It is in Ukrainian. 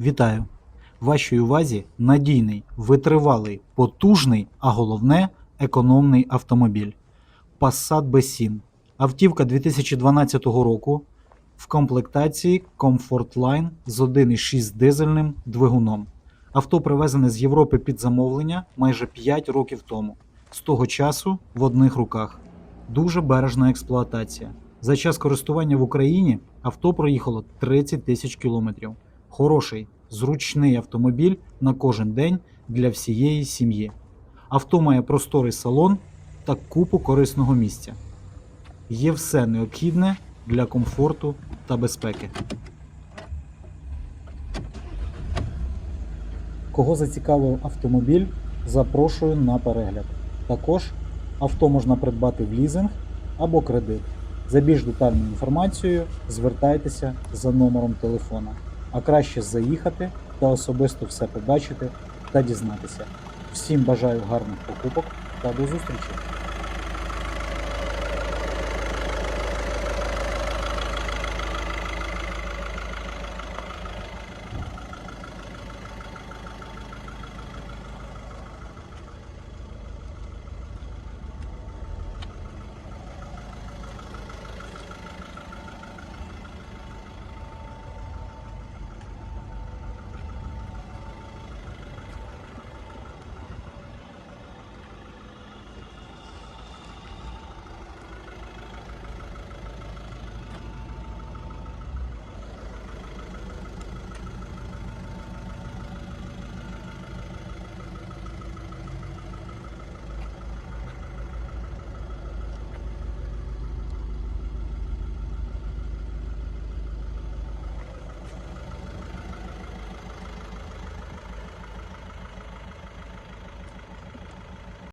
Вітаю! Вашій увазі надійний, витривалий, потужний, а головне економний автомобіль. Passat B7. Автівка 2012 року в комплектації Comfort Line з 1,6 дизельним двигуном. Авто привезене з Європи під замовлення майже 5 років тому. З того часу в одних руках. Дуже бережна експлуатація. За час користування в Україні авто проїхало 30 тисяч кілометрів. Хороший, зручний автомобіль на кожен день для всієї сім'ї. Авто має просторий салон та купу корисного місця. Є все необхідне для комфорту та безпеки. Кого зацікавив автомобіль, запрошую на перегляд. Також авто можна придбати в лізинг або кредит. За більш детальною інформацією звертайтеся за номером телефона, а краще заїхати та особисто все побачити та дізнатися. Всім бажаю гарних покупок та до зустрічі!